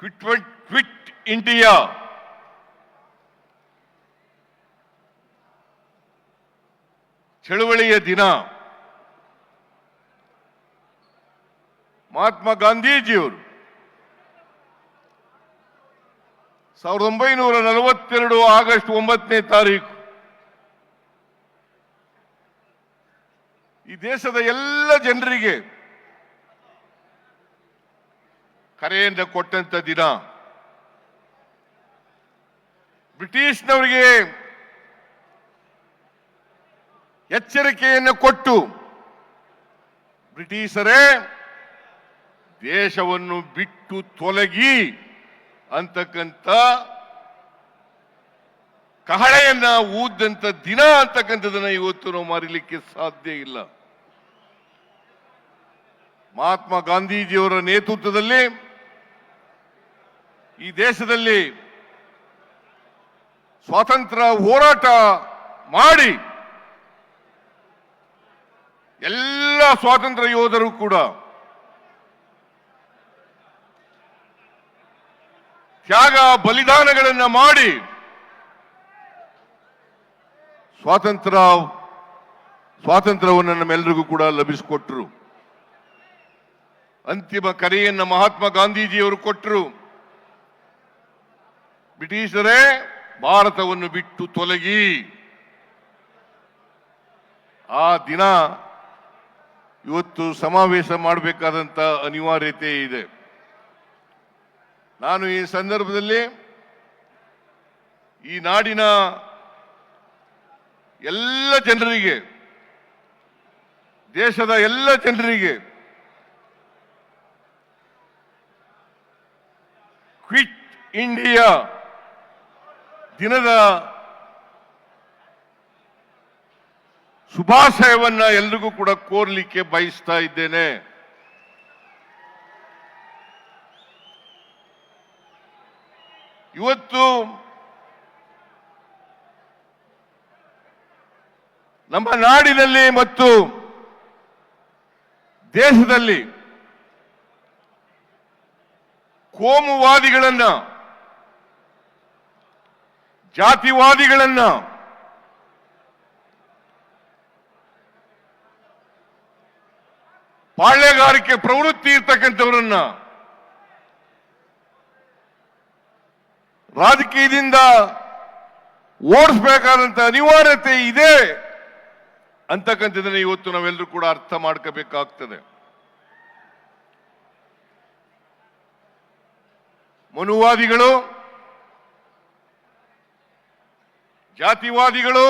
Quit quit India ಚಳುವಳಿಯ ದಿನ. ಮಹಾತ್ಮ ಗಾಂಧೀಜಿಯವರು ಸಾವಿರದ ಒಂಬೈನೂರ ನಲವತ್ತೆರಡು ಆಗಸ್ಟ್ ಒಂಬತ್ತನೇ ತಾರೀಕು ಈ ದೇಶದ ಎಲ್ಲ ಜನರಿಗೆ ಕರೆಯನ್ನು ಕೊಟ್ಟಂತ ದಿನ. ಬ್ರಿಟಿಷ್ನವರಿಗೆ ಎಚ್ಚರಿಕೆಯನ್ನು ಕೊಟ್ಟು ಬ್ರಿಟಿಷರೇ ದೇಶವನ್ನು ಬಿಟ್ಟು ತೊಲಗಿ ಅಂತಕ್ಕಂಥ ಕಹಳೆಯನ್ನ ಊದಂತ ದಿನ ಅಂತಕ್ಕಂಥದನ್ನ ಇವತ್ತು ನಾವು ಮರಿಲಿಕ್ಕೆ ಸಾಧ್ಯ ಇಲ್ಲ. ಮಹಾತ್ಮ ಗಾಂಧೀಜಿಯವರ ನೇತೃತ್ವದಲ್ಲಿ ಈ ದೇಶದಲ್ಲಿ ಸ್ವಾತಂತ್ರ್ಯ ಹೋರಾಟ ಮಾಡಿ ಎಲ್ಲ ಸ್ವಾತಂತ್ರ್ಯ ಯೋಧರು ಕೂಡ ತ್ಯಾಗ ಬಲಿದಾನಗಳನ್ನು ಮಾಡಿ ಸ್ವಾತಂತ್ರ್ಯ ಸ್ವಾತಂತ್ರ್ಯವನ್ನು ನಮ್ಮೆಲ್ಲರಿಗೂ ಕೂಡ ಲಭಿಸಿಕೊಟ್ರು. ಅಂತಿಮ ಕರೆಯನ್ನು ಮಹಾತ್ಮ ಗಾಂಧೀಜಿಯವರು ಕೊಟ್ಟರು ಬ್ರಿಟಿಷರೇ ಭಾರತವನ್ನು ಬಿಟ್ಟು ತೊಲಗಿ. ಆ ದಿನ ಇವತ್ತು ಸಮಾವೇಶ ಮಾಡಬೇಕಾದಂತ ಅನಿವಾರ್ಯತೆ ಇದೆ. ನಾನು ಈ ಸಂದರ್ಭದಲ್ಲಿ ಈ ನಾಡಿನ ಎಲ್ಲ ಜನರಿಗೆ, ದೇಶದ ಎಲ್ಲ ಜನರಿಗೆ ಕ್ವಿಟ್ ಇಂಡಿಯಾ ದಿನದ ಶುಭಾಶಯವನ್ನ ಎಲ್ರಿಗೂ ಕೂಡ ಕೋರ್ಲಿಕ್ಕೆ ಬಯಸ್ತಾ ಇದ್ದೇನೆ. ಇವತ್ತು ನಮ್ಮ ನಾಡಿನಲ್ಲಿ ಮತ್ತು ದೇಶದಲ್ಲಿ ಕೋಮುವಾದಿಗಳನ್ನ ಜಾತಿವಾದಿಗಳನ್ನ ಪಾಳ್ಯಗಾರಿಕೆ ಪ್ರವೃತ್ತಿ ಇರ್ತಕ್ಕಂಥವರನ್ನ ರಾಜಕೀಯದಿಂದ ಓಡಿಸ್ಬೇಕಾದಂತ ಅನಿವಾರ್ಯತೆ ಇದೆ ಅಂತಕ್ಕಂಥದ್ದನ್ನ ಇವತ್ತು ನಾವೆಲ್ಲರೂ ಕೂಡ ಅರ್ಥ ಮಾಡ್ಕೋಬೇಕಾಗ್ತದೆ. ಮನುವಾದಿಗಳು ಜಾತಿವಾದಿಗಳು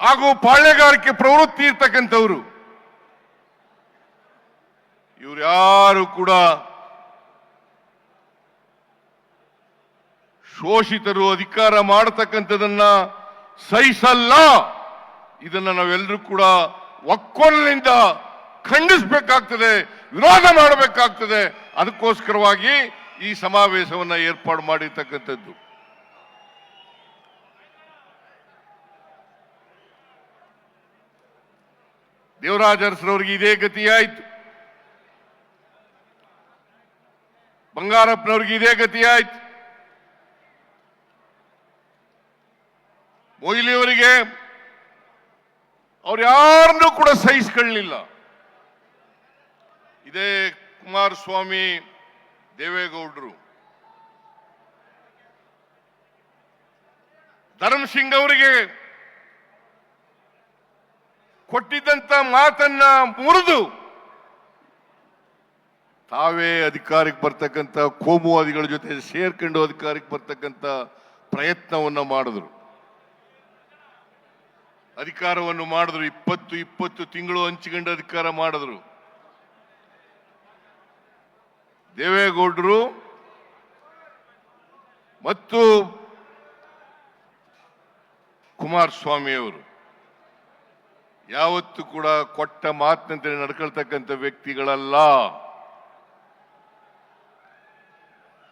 ಹಾಗೂ ಪಾಳ್ಯಗಾರಿಕೆ ಪ್ರವೃತ್ತಿ ಇರ್ತಕ್ಕಂಥವ್ರು, ಇವ್ರು ಕೂಡ ಶೋಷಿತರು, ಅಧಿಕಾರ ಮಾಡತಕ್ಕಂಥದನ್ನ ಸಹಿಸಲ್ಲ. ಇದನ್ನ ನಾವೆಲ್ಲರೂ ಕೂಡ ಒಕ್ಕೊಲಿನಿಂದ ಖಂಡಿಸಬೇಕಾಗ್ತದೆ, ವಿರೋಧ ಮಾಡಬೇಕಾಗ್ತದೆ. ಅದಕ್ಕೋಸ್ಕರವಾಗಿ ಈ ಸಮಾವೇಶವನ್ನ ಏರ್ಪಾಡು ಮಾಡಿರ್ತಕ್ಕಂಥದ್ದು. ದೇವರಾಜ ಅರಸರವ್ರಿಗೆ ಇದೇ ಗತಿಯಾಯಿತು. ಬಂಗಾರಪ್ಪನವ್ರಿಗೆ ಇದೇ ಗತಿಯಾಯ್ತು. ಮೊಯ್ಲಿಯವರಿಗೆ ಅವ್ರು ಯಾರನ್ನೂ ಕೂಡ ಸಹಿಸ್ಕೊಳ್ಳಲಿಲ್ಲ ಇದೇ ಕುಮಾರಸ್ವಾಮಿ ದೇವೇಗೌಡರು. ಧರ್ಮಸಿಂಗ್ ಅವರಿಗೆ ಕೊಟ್ಟಿದ್ದಂತ ಮಾತನ್ನ ಮುರಿದು ತಾವೇ ಅಧಿಕಾರಕ್ಕೆ ಬರ್ತಕ್ಕಂಥ ಕೋಮುವಾದಿಗಳ ಜೊತೆ ಸೇರ್ಕೊಂಡು ಅಧಿಕಾರಕ್ಕೆ ಬರ್ತಕ್ಕಂಥ ಪ್ರಯತ್ನವನ್ನ ಮಾಡಿದ್ರು. ಅಧಿಕಾರವನ್ನು ಮಾಡಿದ್ರು, ಇಪ್ಪತ್ತು ಇಪ್ಪತ್ತು ತಿಂಗಳು ಹಂಚಿಕೊಂಡು ಅಧಿಕಾರ ಮಾಡಿದ್ರು. ದೇವೇಗೌಡರು ಮತ್ತು ಕುಮಾರಸ್ವಾಮಿಯವರು. ಯಾವತ್ತು ಕೂಡ ಕೊಟ್ಟ ಮಾತಿನಂತೆ ನಡ್ಕೊಳ್ತಕ್ಕಂಥ ವ್ಯಕ್ತಿಗಳಲ್ಲ.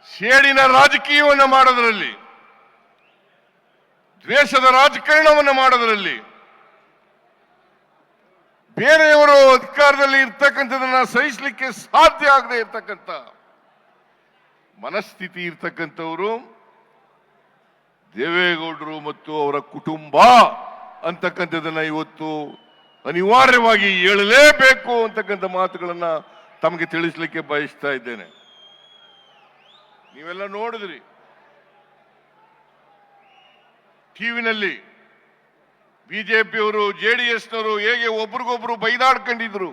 ಸೇಡಿನ ರಾಜಕೀಯವನ್ನು ಮಾಡೋದರಲ್ಲಿ, ದ್ವೇಷದ ರಾಜಕಾರಣವನ್ನು ಮಾಡೋದ್ರಲ್ಲಿ ಬೇರೆಯವರು ಅಧಿಕಾರದಲ್ಲಿ ಇರ್ತಕ್ಕಂಥದನ್ನ ಸಹಿಸಲಿಕ್ಕೆ ಸಾಧ್ಯ ಆಗದೆ ಇರ್ತಕ್ಕಂಥ ಮನಸ್ಥಿತಿ ಇರ್ತಕ್ಕಂಥವರು ದೇವೇಗೌಡರು ಮತ್ತು ಅವರ ಕುಟುಂಬ ಅಂತಕ್ಕಂಥದನ್ನ ಇವತ್ತು ಅನಿವಾರ್ಯವಾಗಿ ಹೇಳಲೇಬೇಕು ಅಂತಕ್ಕಂಥ ಮಾತುಗಳನ್ನ ತಮಗೆ ತಿಳಿಸ್ಲಿಕ್ಕೆ ಬಯಸ್ತಾ ಇದ್ದೇನೆ. ನೀವೆಲ್ಲ ನೋಡಿದ್ರಿ. ಟಿವಿನಲ್ಲಿ ಬಿಜೆಪಿಯವರು, ಜೆ ಡಿ ಎಸ್ನವರು ಹೇಗೆ ಒಬ್ರಿಗೊಬ್ರು ಬೈದಾಡ್ಕೊಂಡಿದ್ರು?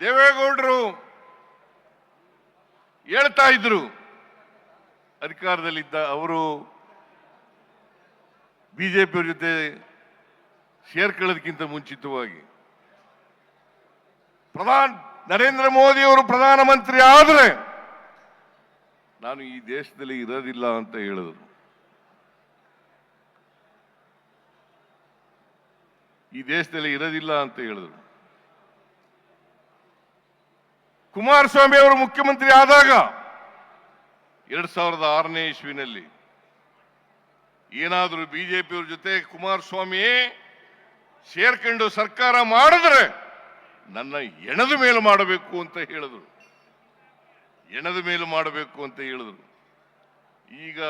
ದೇವೇಗೌಡರು ಹೇಳ್ತಾ ಇದ್ರು. ಅಧಿಕಾರದಲ್ಲಿದ್ದ ಅವರು ಬಿಜೆಪಿಯವ್ರ ಜೊತೆ ಸೇರ್ಕೊಳ್ಳೋದಕ್ಕಿಂತ ಮುಂಚಿತವಾಗಿ. ಪ್ರಧಾನ ನರೇಂದ್ರ ಮೋದಿ ಅವರು ಪ್ರಧಾನಮಂತ್ರಿ ಆದರೆ ನಾನು ಈ ದೇಶದಲ್ಲಿ ಇರೋದಿಲ್ಲ ಅಂತ ಹೇಳಿದ್ರು. ಈ ದೇಶದಲ್ಲಿ ಇರೋದಿಲ್ಲ ಅಂತ ಹೇಳಿದ್ರು. ಕುಮಾರಸ್ವಾಮಿ ಅವರು ಮುಖ್ಯಮಂತ್ರಿ ಆದಾಗ ಎರಡ್ ಸಾವಿರದ ಆರನೇ ಇಸ್ವಿನಲ್ಲಿ ಏನಾದರೂ ಬಿಜೆಪಿಯವ್ರ ಜೊತೆ ಕುಮಾರಸ್ವಾಮಿ ಸೇರ್ಕೊಂಡು ಸರ್ಕಾರ ಮಾಡಿದ್ರೆ ನನ್ನ ಎಣದ ಮೇಲೆ ಮಾಡಬೇಕು ಅಂತ ಹೇಳಿದ್ರು. ಎಣದ ಮೇಲೆ ಮಾಡಬೇಕು ಅಂತ ಹೇಳಿದ್ರು. ಈಗ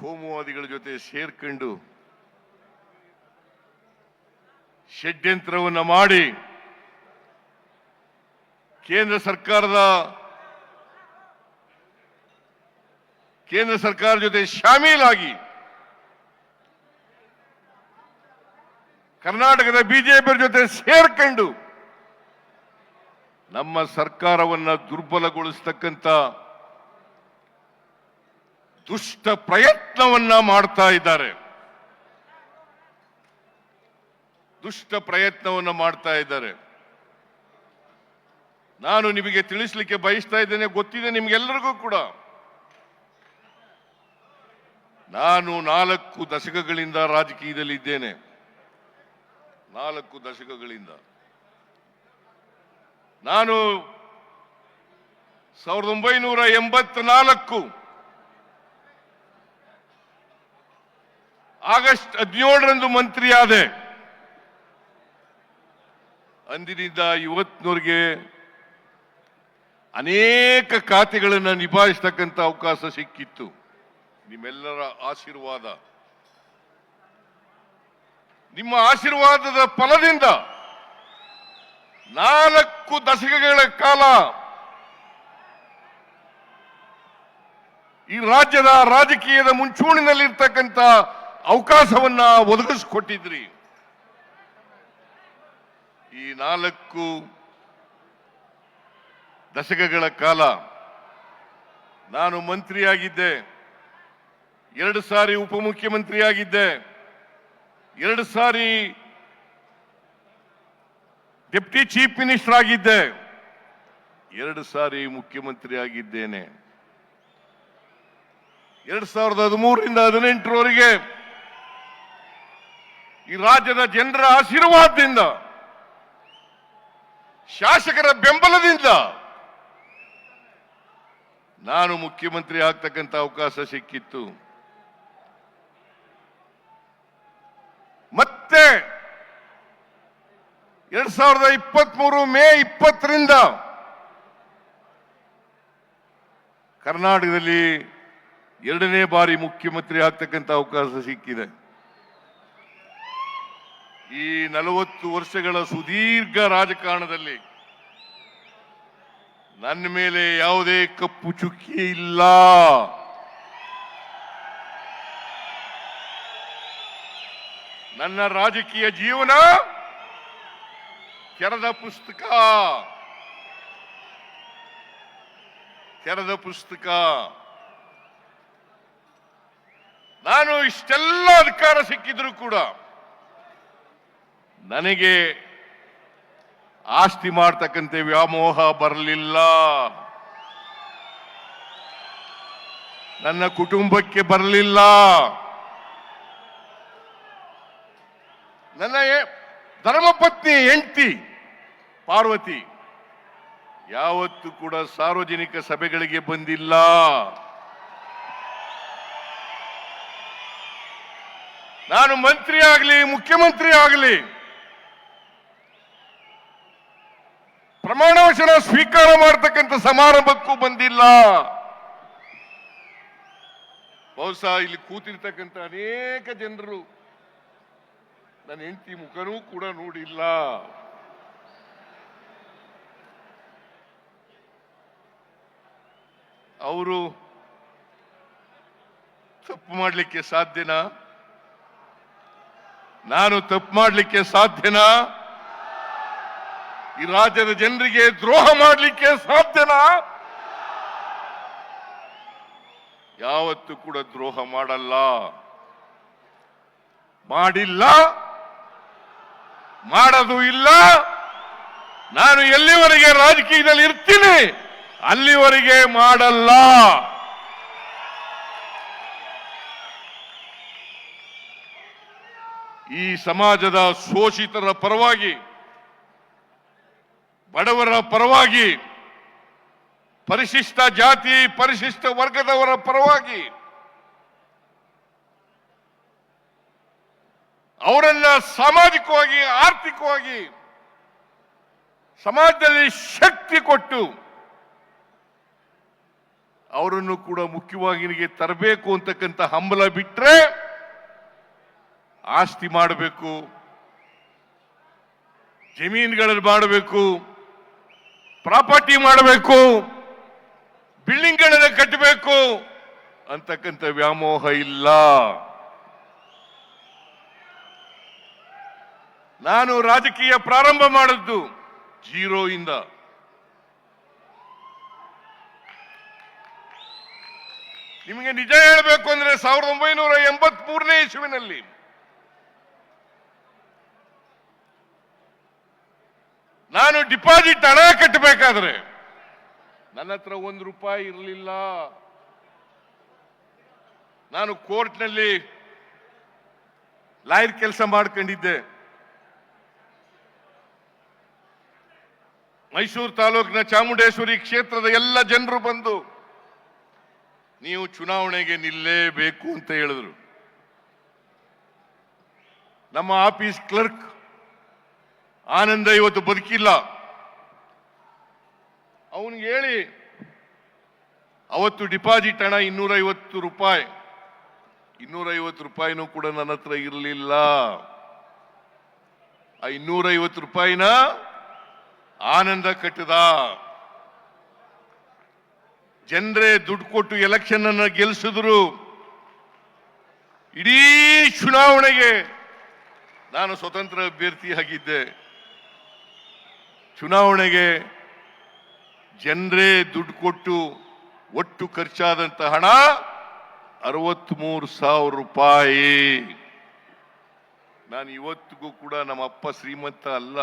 ಕೋಮುವಾದಿಗಳ ಜೊತೆ ಸೇರ್ಕೊಂಡು ಷಡ್ಯಂತ್ರವನ್ನ ಮಾಡಿ ಕೇಂದ್ರ ಸರ್ಕಾರದ ಕೇಂದ್ರ ಸರ್ಕಾರ ಜೊತೆ ಶಾಮೀಲಾಗಿ ಕರ್ನಾಟಕದ ಬಿಜೆಪಿ ಜೊತೆ ಸೇರ್ಕೊಂಡು ನಮ್ಮ ಸರ್ಕಾರವನ್ನ ದುರ್ಬಲಗೊಳಿಸ್ತಕ್ಕಂಥ ದುಷ್ಟ ಪ್ರಯತ್ನವನ್ನ ಮಾಡ್ತಾ ಇದ್ದಾರೆ. ದುಷ್ಟ ಪ್ರಯತ್ನವನ್ನು ಮಾಡ್ತಾ ಇದ್ದಾರೆ. ನಾನು ನಿಮಗೆ ತಿಳಿಸ್ಲಿಕ್ಕೆ ಬಯಸ್ತಾ ಇದ್ದೇನೆ, ಗೊತ್ತಿದೆ ನಿಮ್ಗೆಲ್ಲರಿಗೂ ಕೂಡ. ನಾನು ನಾಲ್ಕು ದಶಕಗಳಿಂದ ರಾಜಕೀಯದಲ್ಲಿ ಇದ್ದೇನೆ ನಾಲ್ಕು ದಶಕಗಳಿಂದ. ನಾನು ಸಾವಿರದ ಒಂಬೈನೂರ ಎಂಬತ್ನಾಲ್ಕು ಆಗಸ್ಟ್ ಹದಿನೇಳರಂದು ಮಂತ್ರಿಯಾದೆ. ಅಂದಿನಿಂದ ಇವತ್ತಿನವರೆಗೆ ಅನೇಕ ಖಾತೆಗಳನ್ನು ನಿಭಾಯಿಸ್ತಕ್ಕಂಥ ಅವಕಾಶ ಸಿಕ್ಕಿತ್ತು. ನಿಮ್ಮೆಲ್ಲರ ಆಶೀರ್ವಾದ. ನಿಮ್ಮ ಆಶೀರ್ವಾದದ ಫಲದಿಂದ ನಾಲ್ಕು ದಶಕಗಳ ಕಾಲ ಈ ರಾಜ್ಯದ ರಾಜಕೀಯದ ಮುಂಚೂಣಿನಲ್ಲಿರ್ತಕ್ಕಂಥ ಅವಕಾಶವನ್ನ ಒದಗಿಸಿಕೊಟ್ಟಿದ್ರಿ. ಈ ನಾಲ್ಕು ದಶಕಗಳ ಕಾಲ ನಾನು ಮಂತ್ರಿಯಾಗಿದ್ದೆ, ಎರಡು ಸಾರಿ ಉಪಮುಖ್ಯಮಂತ್ರಿಯಾಗಿದ್ದೆ, ಎರಡು ಸಾರಿ ಡೆಪ್ಟಿ ಚೀಫ್ ಮಿನಿಸ್ಟರ್ ಆಗಿದ್ದೆ, ಎರಡು ಸಾರಿ ಮುಖ್ಯಮಂತ್ರಿ ಆಗಿದ್ದೇನೆ ಎರಡ್ ಸಾವಿರದ ಹದಿಮೂರರಿಂದ ಹದಿನೆಂಟರವರೆಗೆ ಈ ರಾಜ್ಯದ ಜನರ ಆಶೀರ್ವಾದದಿಂದ ಶಾಸಕರ ಬೆಂಬಲದಿಂದ ನಾನು ಮುಖ್ಯಮಂತ್ರಿ ಆಗ್ತಕ್ಕಂಥ ಅವಕಾಶ ಸಿಕ್ಕಿತ್ತು. ಮತ್ತೆ ಎರಡ್ ಸಾವಿರದ ಇಪ್ಪತ್ತ್ ಮೂರು ಮೇ ಇಪ್ಪತ್ತರಿಂದ ಕರ್ನಾಟಕದಲ್ಲಿ ಎರಡನೇ ಬಾರಿ ಮುಖ್ಯಮಂತ್ರಿ ಆಗ್ತಕ್ಕಂಥ ಅವಕಾಶ ಸಿಕ್ಕಿದೆ. ಈ ನಲವತ್ತು ವರ್ಷಗಳ ಸುದೀರ್ಘ ರಾಜಕಾರಣದಲ್ಲಿ ನನ್ನ ಮೇಲೆ ಯಾವುದೇ ಕಪ್ಪು ಚುಕ್ಕಿ ಇಲ್ಲ. ನನ್ನ ರಾಜಕೀಯ ಜೀವನ ತೆರೆದ ಪುಸ್ತಕ. ತೆರೆದ ಪುಸ್ತಕ. ನಾನು ಇಷ್ಟೆಲ್ಲ ಅಧಿಕಾರ ಸಿಕ್ಕಿದ್ರು ಕೂಡ ನನಗೆ ಆಸ್ತಿ ಮಾಡ್ತಕ್ಕಂತೆ ವ್ಯಾಮೋಹ ಬರಲಿಲ್ಲ. ನನ್ನ ಕುಟುಂಬಕ್ಕೆ ಬರಲಿಲ್ಲ. ನನ್ನ ಧರ್ಮಪತ್ನಿ ಹೆಂಡತಿ ಪಾರ್ವತಿ ಯಾವತ್ತೂ ಕೂಡ ಸಾರ್ವಜನಿಕ ಸಭೆಗಳಿಗೆ ಬಂದಿಲ್ಲ. ನಾನು ಮಂತ್ರಿ ಆಗಲಿ, ಮುಖ್ಯಮಂತ್ರಿ ಆಗಲಿ ಪ್ರಮಾಣ ವಚನ ಸ್ವೀಕಾರ ಮಾಡತಕ್ಕಂಥ ಸಮಾರಂಭಕ್ಕೂ ಬಂದಿಲ್ಲ. ಬಹುಶಃ ಇಲ್ಲಿ ಕೂತಿರ್ತಕ್ಕಂಥ ಅನೇಕ ಜನರು ನನ್ನ ಹೆಂಡತಿ ಮುಖನೂ ಕೂಡ ನೋಡಿಲ್ಲ. ಅವರು ತಪ್ಪು ಮಾಡಲಿಕ್ಕೆ ಸಾಧ್ಯನಾ? ನಾನು ತಪ್ಪು ಮಾಡಲಿಕ್ಕೆ ಸಾಧ್ಯನಾ? ಈ ರಾಜ್ಯದ ಜನರಿಗೆ ದ್ರೋಹ ಮಾಡಲಿಕ್ಕೆ ಸಾಧ್ಯನಾ? ಯಾವತ್ತೂ ಕೂಡ ದ್ರೋಹ ಮಾಡಲ್ಲ. ಮಾಡಿಲ್ಲ. ಮಾಡೋದು ಇಲ್ಲ. ನಾನು ಎಲ್ಲಿವರೆಗೆ ರಾಜಕೀಯದಲ್ಲಿ ಇರ್ತೀನಿ? ಅಲ್ಲಿವರೆಗೆ ಮಾಡಲ್ಲ. ಈ ಸಮಾಜದ ಶೋಷಿತರ ಪರವಾಗಿ ಬಡವರ ಪರವಾಗಿ, ಪರಿಶಿಷ್ಟ ಜಾತಿ, ಪರಿಶಿಷ್ಟ ವರ್ಗದವರ ಪರವಾಗಿ ಅವರನ್ನ ಸಾಮಾಜಿಕವಾಗಿ, ಆರ್ಥಿಕವಾಗಿ ಸಮಾಜದಲ್ಲಿ ಶಕ್ತಿ ಕೊಟ್ಟು ಅವರನ್ನು ಕೂಡ ಮುಖ್ಯವಾಹಿನಿಗೆ ತರಬೇಕು ಅಂತಕ್ಕಂಥ ಹಂಬಲ ಬಿಟ್ಟರೆ ಆಸ್ತಿ ಮಾಡಬೇಕು, ಜಮೀನುಗಳಲ್ಲಿ ಮಾಡಬೇಕು. ಪ್ರಾಪರ್ಟಿ ಮಾಡಬೇಕು ಬಿಲ್ಡಿಂಗ್ಗಳನ್ನ ಕಟ್ಟಬೇಕು, ಅಂತಕ್ಕಂಥ ವ್ಯಾಮೋಹ ಇಲ್ಲ. ನಾನು ರಾಜಕೀಯ ಪ್ರಾರಂಭ ಮಾಡಿದ್ದು ಜೀರೋ ಇಂದ. ನಿಮಗೆ ನಿಜ ಹೇಳಬೇಕು ಅಂದ್ರೆ ಸಾವಿರದ ಒಂಬೈನೂರ ಎಂಬತ್ ಮೂರನೇ ಇಸುವಿನಲ್ಲಿ ನಾನು ಡಿಪಾಸಿಟ್ ಹಣ ಕಟ್ಟಬೇಕಾದ್ರೆ ನನ್ನ ಹತ್ರ ಒಂದು ರೂಪಾಯಿ ಇರಲಿಲ್ಲ. ನಾನು ಕೋರ್ಟ್ನಲ್ಲಿ ಲಾಯರ್ ಕೆಲಸ ಮಾಡ್ಕೊಂಡಿದ್ದೆ. ಮೈಸೂರು ತಾಲೂಕಿನ ಚಾಮುಂಡೇಶ್ವರಿ ಕ್ಷೇತ್ರದ ಎಲ್ಲ ಜನರು ಬಂದು, ನೀವು ಚುನಾವಣೆಗೆ ನಿಲ್ಲೇಬೇಕು ಅಂತ ಹೇಳಿದ್ರು. ನಮ್ಮ ಆಫೀಸ್ ಕ್ಲರ್ಕ್ ಆನಂದ ಇವತ್ತು ಬದುಕಿಲ್ಲ. ಅವನಿಗೆ ಹೇಳಿ, ಅವತ್ತು ಡಿಪಾಸಿಟ್ ಹಣ ಇನ್ನೂರೈವತ್ತು ರೂಪಾಯಿ. ಇನ್ನೂರೈವತ್ತು ರೂಪಾಯಿನೂ ಕೂಡ ನನ್ನ ಹತ್ರ ಇರಲಿಲ್ಲ. ಆ ಇನ್ನೂರೈವತ್ತು ರೂಪಾಯಿನ ಆನಂದ ಕಟ್ಟದ. ಜನರೇ ದುಡ್ಡು ಕೊಟ್ಟು ಎಲೆಕ್ಷನ್ ಅನ್ನ ಗೆಲ್ಲಿಸಿದ್ರು ಇಡೀ ಚುನಾವಣೆಗೆ ನಾನು ಸ್ವತಂತ್ರ ಅಭ್ಯರ್ಥಿಯಾಗಿದ್ದೆ. ಚುನಾವಣೆಗೆ ಜನರೇ ದುಡ್ಡು ಕೊಟ್ಟು ಒಟ್ಟು ಖರ್ಚಾದಂತ ಹಣ ಅರವತ್ಮೂರು ಸಾವಿರ ರೂಪಾಯಿ. ನಾನು ಇವತ್ತಿಗೂ ಕೂಡ ನಮ್ಮ ಅಪ್ಪ ಶ್ರೀಮಂತ ಅಲ್ಲ.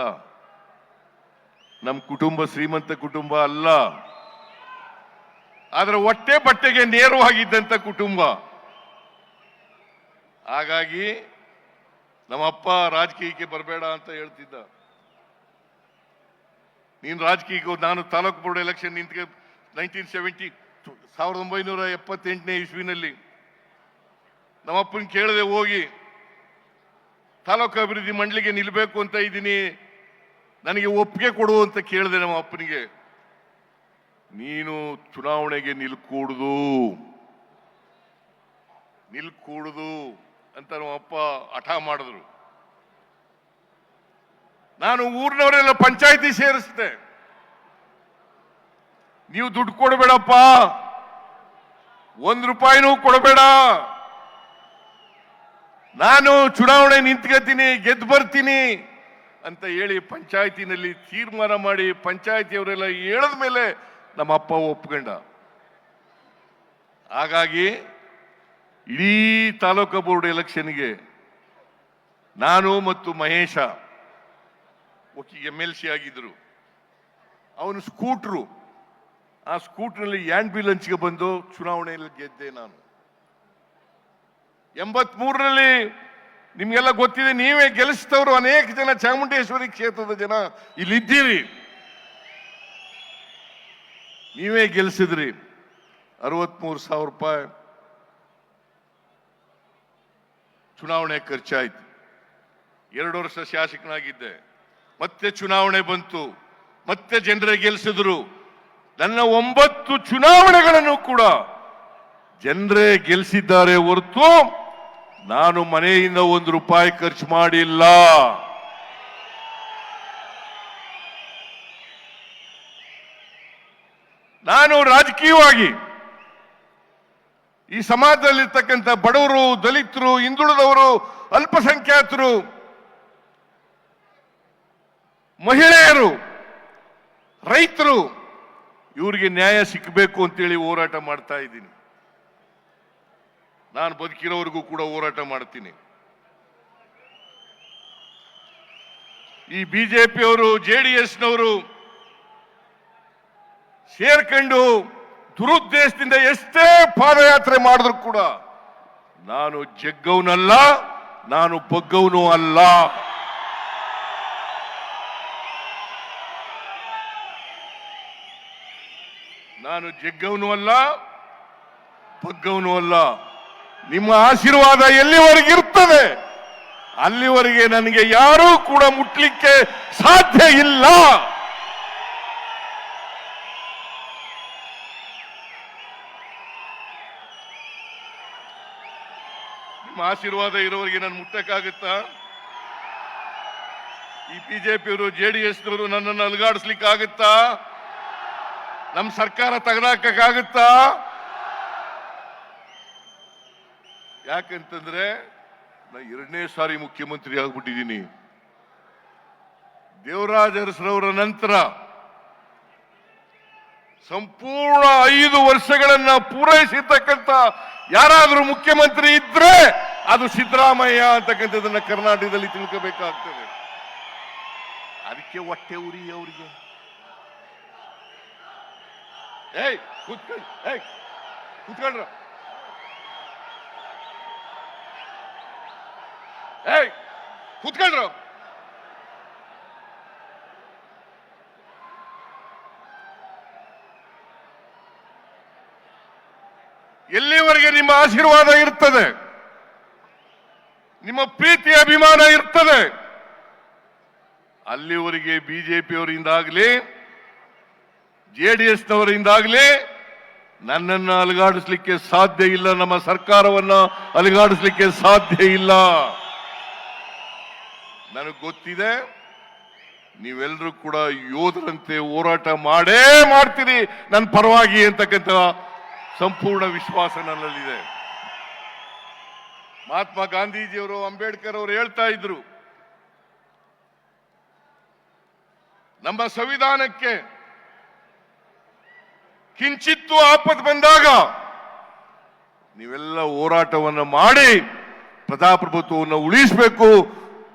ನಮ್ಮ ಕುಟುಂಬ ಶ್ರೀಮಂತ ಕುಟುಂಬ ಅಲ್ಲ. ಆದ್ರೆ ಹೊಟ್ಟೆ ಬಟ್ಟೆಗೆ ನೇರವಾಗಿದ್ದಂತ ಕುಟುಂಬ. ಹಾಗಾಗಿ ನಮ್ಮಪ್ಪ ರಾಜಕೀಯಕ್ಕೆ ಬರಬೇಡ ಅಂತ ಹೇಳ್ತಿದ್ದ. ನೀನು ರಾಜಕೀಯಕ್ಕೆ ಹೋದ್- ನಾನು ತಾಲೂಕು ಬೋರ್ಡ್ ಎಲೆಕ್ಷನ್ ನಿಂತ್ಕೆ ನೈನ್ಟೀನ್ ಸೆವೆಂಟಿ ಸಾವಿರದ ಒಂಬೈನೂರ ಎಪ್ಪತ್ತೆಂಟನೇ ಇಸ್ವಿನಲ್ಲಿ ನಮ್ಮಪ್ಪನ ಕೇಳದೆ ಹೋಗಿ, ತಾಲೂಕು ಅಭಿವೃದ್ಧಿ ಮಂಡಳಿಗೆ ನಿಲ್ಲಬೇಕು ಅಂತ ಇದ್ದೀನಿ, ನನಗೆ ಒಪ್ಪಿಗೆ ಕೊಡು ಅಂತ ಕೇಳಿದೆ ನಮ್ಮ ಅಪ್ಪನಿಗೆ ನೀನು ಚುನಾವಣೆಗೆ ನಿಲ್ಕೂಡುದು. ನಿಲ್ಕೂಡುದು ಅಂತ ನಮ್ಮ ಅಪ್ಪ ಹಠ ಮಾಡಿದ್ರು. ನಾನು ಊರಿನವರೆಲ್ಲ ಪಂಚಾಯತಿ ಸೇರಿಸಿದೆ. ನೀವು ದುಡ್ಡು ಕೊಡಬೇಡಪ್ಪ. ಒಂದು ರೂಪಾಯಿನೂ ಕೊಡಬೇಡ. ನಾನು ಚುನಾವಣೆ ನಿಂತ್ಕೋತೀನಿ ಗೆದ್ದು ಬರ್ತೀನಿ ಅಂತ ಹೇಳಿ ಪಂಚಾಯತಿನಲ್ಲಿ ತೀರ್ಮಾನ ಮಾಡಿ ಪಂಚಾಯತಿಯವರೆಲ್ಲ ಹೇಳದ ಮೇಲೆ ನಮ್ಮ ಅಪ್ಪ ಒಪ್ಕೊಂಡ. ಹಾಗಾಗಿ ಇಡೀ ತಾಲೂಕು ಬೋರ್ಡ್ ಎಲೆಕ್ಷನ್ಗೆ ನಾನು ಮತ್ತು ಮಹೇಶ ಎಂ ಎಲ್ ಸಿ ಆಗಿದ್ರು. ಅವನು ಸ್ಕೂಟ್ರು. ಆ ಸ್ಕೂಟ್ರಲ್ಲಿ ಆಂಬ್ಯುಲೆನ್ಸ್ಗೆ ಬಂದು ಚುನಾವಣೆಯಲ್ಲಿ ಗೆದ್ದೆ ನಾನು. ಎಂಬತ್ ಮೂರರಲ್ಲಿ ನಿಮ್ಗೆಲ್ಲ ಗೊತ್ತಿದೆ, ನೀವೇ ಗೆಲ್ಲಿಸಿದವರು ಅನೇಕ ಜನ ಚಾಮುಂಡೇಶ್ವರಿ ಕ್ಷೇತ್ರದ ಜನ ಇಲ್ಲಿದ್ದೀರಿ. ನೀವೇ ಗೆಲ್ಲಿಸಿದ್ರಿ. ಅರವತ್ಮೂರು ಸಾವಿರ ರೂಪಾಯಿ ಚುನಾವಣೆ ಖರ್ಚಾಯ್ತು. ಎರಡು ವರ್ಷ ಶಾಸಕನಾಗಿದ್ದೆ. ಮತ್ತೆ ಚುನಾವಣೆ ಬಂತು, ಮತ್ತೆ ಜನರೇ ಗೆಲ್ಲಿಸಿದ್ರು ನನ್ನ ಒಂಬತ್ತು ಚುನಾವಣೆಗಳನ್ನು ಕೂಡ ಜನರೇ ಗೆಲ್ಲಿಸಿದ್ದಾರೆ ಹೊರತು ನಾನು ಮನೆಯಿಂದ ಒಂದು ರೂಪಾಯಿ ಖರ್ಚು ಮಾಡಿಲ್ಲ. ನಾನು ರಾಜಕೀಯವಾಗಿ ಈ ಸಮಾಜದಲ್ಲಿರ್ತಕ್ಕಂಥ ಬಡವರು, ದಲಿತರು, ಹಿಂದುಳಿದವರು, ಅಲ್ಪಸಂಖ್ಯಾತರು ಮಹಿಳೆಯರು, ರೈತರು, ಇವರಿಗೆ ನ್ಯಾಯ ಸಿಕ್ಕಬೇಕು ಅಂತೇಳಿ ಹೋರಾಟ ಮಾಡ್ತಾ ಇದ್ದೀನಿ. ನಾನು ಬದುಕಿರೋವರೆಗೂ ಕೂಡ ಹೋರಾಟ ಮಾಡ್ತೀನಿ. ಈ ಬಿಜೆಪಿಯವರು, ಜೆ ಡಿ ಎಸ್ನವರು ಸೇರ್ಕೊಂಡು ದುರುದ್ದೇಶದಿಂದ ಎಷ್ಟೇ ಪಾದಯಾತ್ರೆ ಮಾಡಿದ್ರು ಕೂಡ ನಾನು ಜಗ್ಗವನಲ್ಲ, ನಾನು ಬಗ್ಗವನು ಅಲ್ಲ. ನಾನು ಜಗ್ಗವನು ಅಲ್ಲ ಪಗ್ಗವನು ಅಲ್ಲ. ನಿಮ್ಮ ಆಶೀರ್ವಾದ ಎಲ್ಲಿವರೆಗೆ ಇರ್ತದೆ? ಅಲ್ಲಿವರೆಗೆ ನನಗೆ ಯಾರೂ ಕೂಡ ಮುಟ್ಲಿಕ್ಕೆ ಸಾಧ್ಯ ಇಲ್ಲ. ನಿಮ್ಮ ಆಶೀರ್ವಾದ ಇರೋರಿಗೆ ನಾನು ಮುಟ್ಟಕ್ಕಾಗುತ್ತಾ? ಈ ಬಿಜೆಪಿಯವರು, ಜೆ ಡಿ ಎಸ್ನವರು ನನ್ನನ್ನು ಅಲುಗಾಡಿಸ್ಲಿಕ್ಕಾಗುತ್ತಾ? ನಮ್ಮ ಸರ್ಕಾರ ತೆಗೆದಾಕಕ್ಕಾಗುತ್ತಾ? ಯಾಕಂತಂದ್ರೆ ನಾ ಎರಡನೇ ಸಾರಿ ಮುಖ್ಯಮಂತ್ರಿ ಆಗ್ಬಿಟ್ಟಿದ್ದೀನಿ. ದೇವರಾಜ ಅರಸರವರ ನಂತರ ಸಂಪೂರ್ಣ ಐದು ವರ್ಷಗಳನ್ನ ಪೂರೈಸಿರ್ತಕ್ಕಂಥ ಯಾರಾದರೂ ಮುಖ್ಯಮಂತ್ರಿ ಇದ್ರೆ ಅದು ಸಿದ್ದರಾಮಯ್ಯ ಅಂತಕ್ಕಂಥದ್ದನ್ನ ಕರ್ನಾಟಕದಲ್ಲಿ ತಿಳ್ಕೋಬೇಕಾಗ್ತದೆ. ಅದಕ್ಕೆ ಹೊಟ್ಟೆ ಉರಿ ಅವರಿಗೆ. ಏಯ್ ಕೂತ್ಕೊಳ್ಳಿ ಏಯ್ ಕೂತ್ಕೊಳ್ರ ಏಯ್ ಕೂತ್ಕೊಳ್ರ ಎಲ್ಲಿವರೆಗೆ ನಿಮ್ಮ ಆಶೀರ್ವಾದ ಇರ್ತದೆ? ನಿಮ್ಮ ಪ್ರೀತಿ ಅಭಿಮಾನ ಇರ್ತದೆ? ಅಲ್ಲಿವರೆಗೆ ಬಿಜೆಪಿಯವರಿಂದಾಗಲಿ ಜೆ ಡಿ ಎಸ್ನವರಿಂದಾಗಲೇ ನನ್ನನ್ನು ಅಲುಗಾಡಿಸ್ಲಿಕ್ಕೆ ಸಾಧ್ಯ ಇಲ್ಲ, ನಮ್ಮ ಸರ್ಕಾರವನ್ನ ಅಲುಗಾಡಿಸ್ಲಿಕ್ಕೆ ಸಾಧ್ಯ ಇಲ್ಲ. ನನಗೆ ಗೊತ್ತಿದೆ ನೀವೆಲ್ಲರೂ ಕೂಡ ಯೋಧರಂತೆ ಹೋರಾಟ ಮಾಡೇ ಮಾಡ್ತೀರಿ ನನ್ನ ಪರವಾಗಿ ಅಂತಕ್ಕಂಥ ಸಂಪೂರ್ಣ ವಿಶ್ವಾಸ ನನ್ನಲ್ಲಿದೆ. ಮಹಾತ್ಮ ಗಾಂಧೀಜಿಯವರು, ಅಂಬೇಡ್ಕರ್ ಅವರು ಹೇಳ್ತಾ ಇದ್ರು, ನಮ್ಮ ಸಂವಿಧಾನಕ್ಕೆ ಕಿಂಚಿತ್ತು ಆಪತ್ತು ಬಂದಾಗ ನೀವೆಲ್ಲ ಹೋರಾಟವನ್ನು ಮಾಡಿ ಪ್ರಜಾಪ್ರಭುತ್ವವನ್ನು ಉಳಿಸಬೇಕು,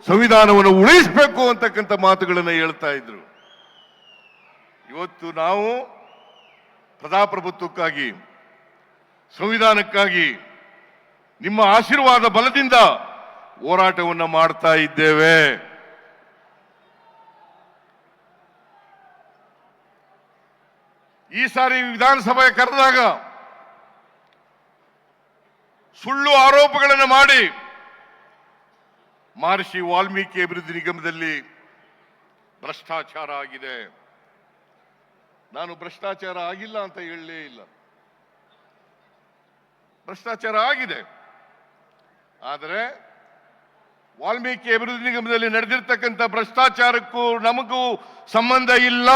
ಸಂವಿಧಾನವನ್ನು ಉಳಿಸಬೇಕು ಅಂತಕ್ಕಂಥ ಮಾತುಗಳನ್ನು ಹೇಳ್ತಾ ಇದ್ರು. ಇವತ್ತು ನಾವು ಪ್ರಜಾಪ್ರಭುತ್ವಕ್ಕಾಗಿ, ಸಂವಿಧಾನಕ್ಕಾಗಿ ನಿಮ್ಮ ಆಶೀರ್ವಾದ ಬಲದಿಂದ ಹೋರಾಟವನ್ನು ಮಾಡ್ತಾ ಇದ್ದೇವೆ. ಈ ಸಾರಿ ವಿಧಾನಸಭೆ ಕರೆದಾಗ ಸುಳ್ಳು ಆರೋಪಗಳನ್ನು ಮಾಡಿ ಮಹರ್ಷಿ ವಾಲ್ಮೀಕಿ ಅಭಿವೃದ್ಧಿ ನಿಗಮದಲ್ಲಿ ಭ್ರಷ್ಟಾಚಾರ ಆಗಿದೆ. ನಾನು ಭ್ರಷ್ಟಾಚಾರ ಆಗಿಲ್ಲ ಅಂತ ಹೇಳಲೇ ಇಲ್ಲ. ಭ್ರಷ್ಟಾಚಾರ ಆಗಿದೆ. ಆದರೆ ವಾಲ್ಮೀಕಿ ಅಭಿವೃದ್ಧಿ ನಿಗಮದಲ್ಲಿ ನಡೆದಿರ್ತಕ್ಕಂಥ ಭ್ರಷ್ಟಾಚಾರಕ್ಕೂ ನಮಗೂ ಸಂಬಂಧ ಇಲ್ಲ.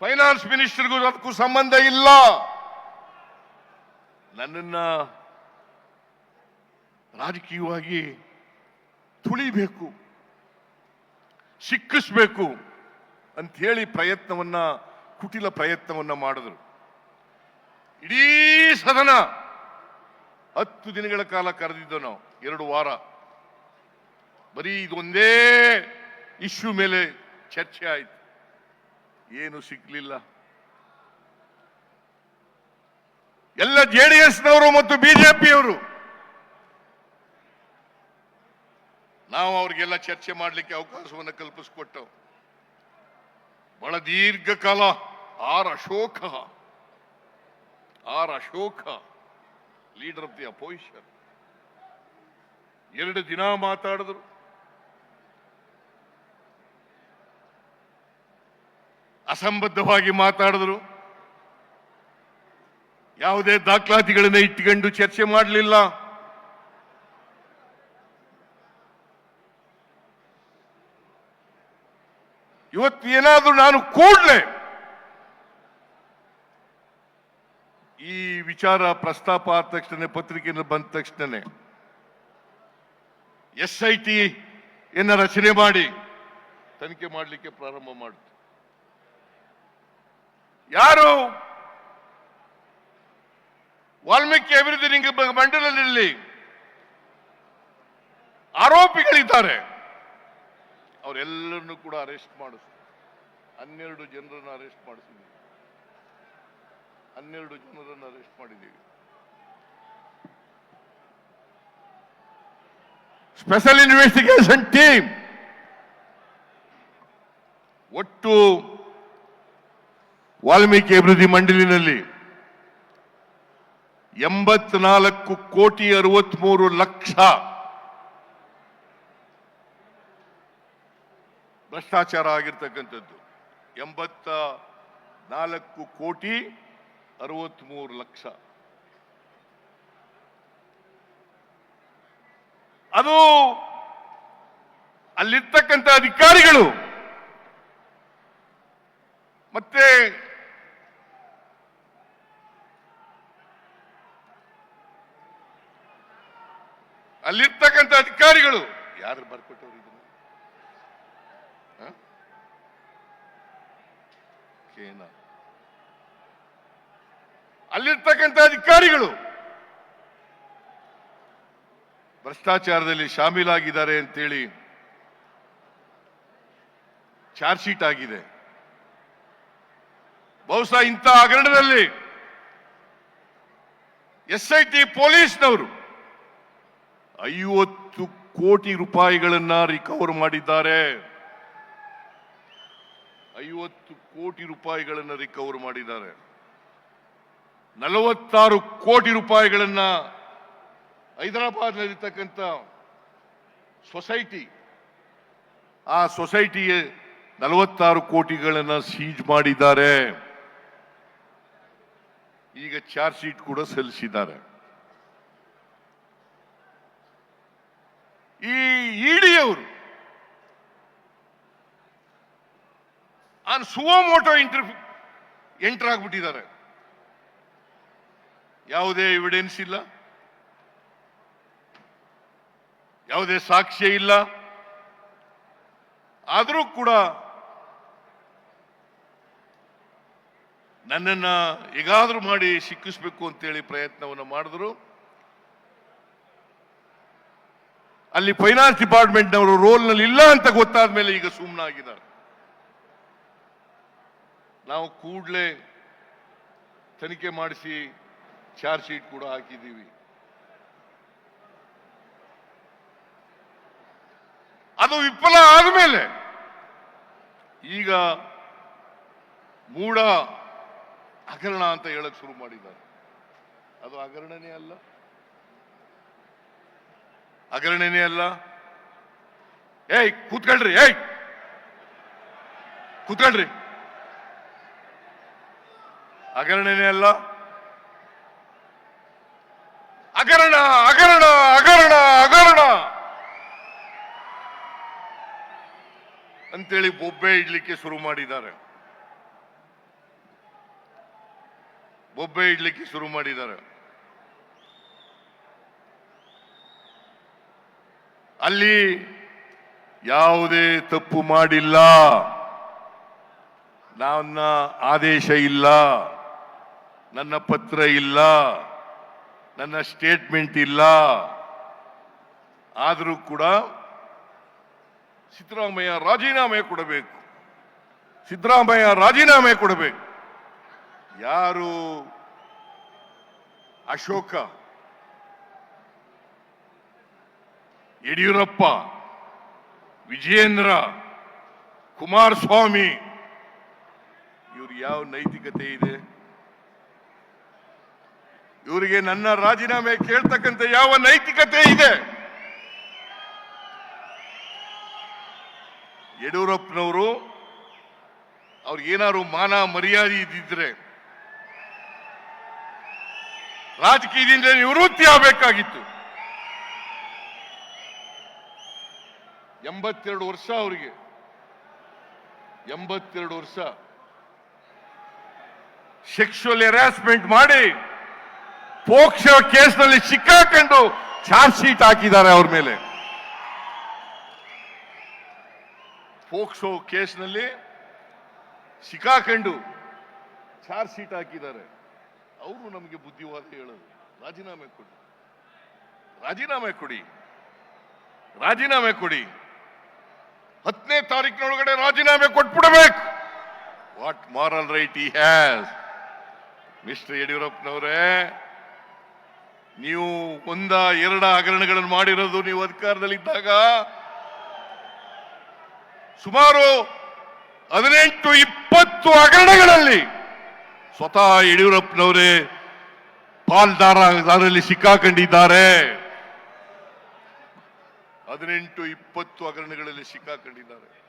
ಫೈನಾನ್ಸ್ ಮಿನಿಸ್ಟರ್ಗೂ ಅದಕ್ಕೂ ಸಂಬಂಧ ಇಲ್ಲ. ನನ್ನನ್ನ ರಾಜಕೀಯವಾಗಿ ತುಳಿಬೇಕು, ಸಿಕ್ಕಿಸ್ಬೇಕು ಅಂತ ಹೇಳಿ ಪ್ರಯತ್ನವನ್ನ, ಕುಟಿಲ ಪ್ರಯತ್ನವನ್ನ ಮಾಡಿದ್ರು. ಇಡೀ ಸದನ ಹತ್ತು ದಿನಗಳ ಕಾಲ ಕರೆದಿದ್ದು ನಾವು, ಎರಡು ವಾರ. ಬರೀ ಇದೊಂದೇ ಇಶ್ಯೂ ಮೇಲೆ ಚರ್ಚೆ ಆಯ್ತು. ಏನು ಸಿಗ್ಲಿಲ್ಲ. ಎಲ್ಲ ಜೆ ಡಿ ಎಸ್ನವರು ಮತ್ತು ಬಿಜೆಪಿಯವರು ನಾವು ಅವ್ರಿಗೆಲ್ಲ ಚರ್ಚೆ ಮಾಡಲಿಕ್ಕೆ ಅವಕಾಶವನ್ನು ಕಲ್ಪಿಸಿಕೊಟ್ಟು ಬಹಳ ದೀರ್ಘಕಾಲ R Ashoka R Ashoka, leader of the opposition. ಎರಡು ದಿನ ಮಾತಾಡಿದ್ರು. ಅಸಂಬದ್ಧವಾಗಿ ಮಾತಾಡಿದ್ರು. ಯಾವುದೇ ದಾಖಲಾತಿಗಳನ್ನ ಇಟ್ಟುಕೊಂಡು ಚರ್ಚೆ ಮಾಡಲಿಲ್ಲ. ಇವತ್ತು ಏನಾದರೂ ನಾನು ಕೂಡಲೇ ಈ ವಿಚಾರ ಪ್ರಸ್ತಾಪ ಆದ ತಕ್ಷಣ ಪತ್ರಿಕೆಯಲ್ಲಿ ಬಂದ ತಕ್ಷಣನೇ ಎಸ್ ಐ ಟಿ ರಚನೆ ಮಾಡಿ ತನಿಖೆ ಮಾಡಲಿಕ್ಕೆ ಪ್ರಾರಂಭ ಮಾಡುತ್ತೆ ಯಾರು? ವಾಲ್ಮೀಕಿ ಅಭಿವೃದ್ಧಿ ನಿಗಮ ಮಂಡಲದಲ್ಲಿ ಆರೋಪಿಗಳಿದ್ದಾರೆ. ಅವರೆಲ್ಲರನ್ನು ಕೂಡ ಅರೆಸ್ಟ್ ಮಾಡಿಸಿ. ಹನ್ನೆರಡು ಜನರನ್ನು ಅರೆಸ್ಟ್ ಮಾಡಿಸಿದ್ದೀವಿ ಹನ್ನೆರಡು ಜನರನ್ನು ಅರೆಸ್ಟ್ ಮಾಡಿದ್ದೀವಿ. ಸ್ಪೆಷಲ್ ಇನ್ವೆಸ್ಟಿಗೇಷನ್ ಟೀಮ್ ಒಟ್ಟು ವಾಲ್ಮೀಕಿ ಅಭಿವೃದ್ಧಿ ಮಂಡಳಿನಲ್ಲಿ ಎಂಬತ್ನಾಲ್ಕು ಕೋಟಿ ಅರವತ್ಮೂರು ಲಕ್ಷ ಭ್ರಷ್ಟಾಚಾರ ಆಗಿರ್ತಕ್ಕಂಥದ್ದು. ಎಂಬತ್ತ ನಾಲ್ಕು ಕೋಟಿ ಅರವತ್ಮೂರು ಲಕ್ಷ. ಅದು ಅಲ್ಲಿರ್ತಕ್ಕಂಥ ಅಧಿಕಾರಿಗಳು ಮತ್ತೆ ಅಲ್ಲಿರ್ತಕ್ಕಂಥ ಅಧಿಕಾರಿಗಳು ಯಾರು ಬರ್ಕೊಟ್ಟವ್ರು ಇದನ್ನು? ಅಲ್ಲಿರ್ತಕ್ಕಂಥ ಅಧಿಕಾರಿಗಳು ಭ್ರಷ್ಟಾಚಾರದಲ್ಲಿ ಶಾಮೀಲಾಗಿದ್ದಾರೆ ಅಂತೇಳಿ ಚಾರ್ಜ್ ಶೀಟ್ ಆಗಿದೆ. ಬಹುಶಃ ಇಂಥ ಹಗರಣದಲ್ಲಿ ಎಸ್ ಐ ಟಿ ಪೊಲೀಸ್ನವರು ಐವತ್ತು ಕೋಟಿ ರೂಪಾಯಿಗಳನ್ನ ರಿಕವರ್ ಮಾಡಿದ್ದಾರೆ. ಐವತ್ತು ಕೋಟಿ ರೂಪಾಯಿಗಳನ್ನ ರಿಕವರ್ ಮಾಡಿದ್ದಾರೆ. ನಲವತ್ತಾರು ಕೋಟಿ ರೂಪಾಯಿಗಳನ್ನ ಹೈದರಾಬಾದ್ನಲ್ಲಿರ್ತಕ್ಕಂಥ ಸೊಸೈಟಿ, ಆ ಸೊಸೈಟಿಗೆ ನಲವತ್ತಾರು ಕೋಟಿಗಳನ್ನ ಸೀಜ್ ಮಾಡಿದ್ದಾರೆ. ಈಗ ಚಾರ್ಜ್ ಶೀಟ್ ಕೂಡ ಸಲ್ಲಿಸಿದ್ದಾರೆ. ಈ ಇಡಿಯವರು. ಸುವಮೋಟೋ ಇಂಟರ್ ಎಂಟರ್ ಆಗ್ಬಿಟ್ಟಿದ್ದಾರೆ ಯಾವುದೇ ಎವಿಡೆನ್ಸ್ ಇಲ್ಲ. ಯಾವುದೇ ಸಾಕ್ಷ್ಯ ಇಲ್ಲ. ಆದರೂ ಕೂಡ ನನ್ನನ್ನು ಹೇಗಾದರೂ ಮಾಡಿ ಸಿಕ್ಕಿಸ್ಬೇಕು ಅಂತೇಳಿ ಪ್ರಯತ್ನವನ್ನು ಮಾಡಿದ್ರು. ಅಲ್ಲಿ ಫೈನಾನ್ಸ್ ಡಿಪಾರ್ಟ್ಮೆಂಟ್ನವರು ರೋಲ್ನಲ್ಲಿ ಇಲ್ಲ ಅಂತ ಗೊತ್ತಾದ ಮೇಲೆ ಈಗ ಸುಮ್ಮನಾಗಿದ್ದಾರೆ ನಾವು ಕೂಡಲೇ ತನಿಖೆ ಮಾಡಿಸಿ ಚಾರ್ಜ್ ಶೀಟ್ ಕೂಡ ಹಾಕಿದ್ದೀವಿ. ಅದು ವಿಫಲ ಆದಮೇಲೆ ಈಗ ಮೂಡ ಹಗರಣ ಅಂತ ಹೇಳಕ್ ಶುರು ಮಾಡಿದ್ದಾರೆ. ಅದು ಹಗರಣನೇ ಅಲ್ಲ. ಹಗರಣನೇ ಅಲ್ಲ. ಏಯ್, ಕೂತ್ಕೊಳ್ರಿ ಏಯ್! ಕೂತ್ಕೊಳ್ರಿ. ಅಗರಣನೇ ಅಲ್ಲ. ಅಗರಣ ಅಗರಣ ಅಗರಣ ಅಗರಣ! ಅಂತೇಳಿ ಬೊಬ್ಬೆ ಇಡ್ಲಿಕ್ಕೆ ಶುರು ಮಾಡಿದ್ದಾರೆ. ಬೊಬ್ಬೆ ಇಡ್ಲಿಕ್ಕೆ ಶುರು ಮಾಡಿದ್ದಾರೆ. ಅಲ್ಲಿ ಯಾವುದೇ ತಪ್ಪು ಮಾಡಿಲ್ಲ. ನನ್ನ ಆದೇಶ ಇಲ್ಲ. ನನ್ನ ಪತ್ರ ಇಲ್ಲ. ನನ್ನ ಸ್ಟೇಟ್ಮೆಂಟ್ ಇಲ್ಲ. ಆದರೂ ಕೂಡ ಸಿದ್ದರಾಮಯ್ಯ ರಾಜೀನಾಮೆ ಕೊಡಬೇಕು. ಸಿದ್ದರಾಮಯ್ಯ ರಾಜೀನಾಮೆ ಕೊಡಬೇಕು. ಯಾರು ಅಶೋಕ ಯಡಿಯೂರಪ್ಪ, ವಿಜಯೇಂದ್ರ, ಕುಮಾರಸ್ವಾಮಿ, ಇವ್ರ ಯಾವ ನೈತಿಕತೆ ಇದೆ? ಇವರಿಗೆ ನನ್ನ ರಾಜೀನಾಮೆ ಕೇಳ್ತಕ್ಕಂಥ ಯಾವ ನೈತಿಕತೆ ಇದೆ? ಯಡಿಯೂರಪ್ಪನವರು ಅವ್ರಿಗೇನಾದ್ರು ಮಾನ ಮರ್ಯಾದೆ ಇದ್ದಿದ್ರೆ ರಾಜಕೀಯದಿಂದ ನಿವೃತ್ತಿ ಆಗಬೇಕಾಗಿತ್ತು. ಎಂಬತ್ತೆರಡು ವರ್ಷ ಅವರಿಗೆ. ಎಂಬತ್ತೆರಡು ವರ್ಷ. ಸೆಕ್ಷುವಲ್ ಹೆರಾಸ್ಮೆಂಟ್ ಮಾಡಿ ಪೋಕ್ಷೋ ಕೇಸ್ನಲ್ಲಿ ಸಿಕ್ಕಾಕೊಂಡು ಚಾರ್ಜ್ ಶೀಟ್ ಹಾಕಿದ್ದಾರೆ ಅವ್ರ ಮೇಲೆ. ಪೋಕ್ಸೋ ಕೇಸ್ನಲ್ಲಿ ಸಿಕ್ಕಾಕೊಂಡು ಚಾರ್ಜ್ ಶೀಟ್ ಹಾಕಿದ್ದಾರೆ. ಅವರು ನಮಗೆ ಬುದ್ಧಿವಾದ ಹೇಳೋದು. ರಾಜೀನಾಮೆ ಕೊಡಿ. ರಾಜೀನಾಮೆ ಕೊಡಿ. ರಾಜೀನಾಮೆ ಕೊಡಿ. ಹತ್ತನೇ ತಾರೀಕಿನೊಳಗಡೆ ರಾಜೀನಾಮೆ ಕೊಟ್ಬಿಡಬೇಕು. What moral right he has Mister ಯಡಿಯೂರಪ್ಪನವರೇ, ನೀವು ಒಂದ ಎರಡ ಹಗರಣಗಳನ್ನು ಮಾಡಿರೋದು ನೀವು ಅಧಿಕಾರದಲ್ಲಿದ್ದಾಗ ಸುಮಾರು ಹದಿನೆಂಟು ಇಪ್ಪತ್ತು ಹಗರಣಗಳಲ್ಲಿ ಸ್ವತಃ ಯಡಿಯೂರಪ್ಪನವರೇ ಪಾಲ್ದಾರದಲ್ಲಿ ಸಿಕ್ಕಾಕೊಂಡಿದ್ದಾರೆ. ಹದಿನೆಂಟು ಇಪ್ಪತ್ತು ಹಗರಣಗಳಲ್ಲಿ ಸಿಕ್ಕಾಕೊಂಡಿದ್ದಾರೆ.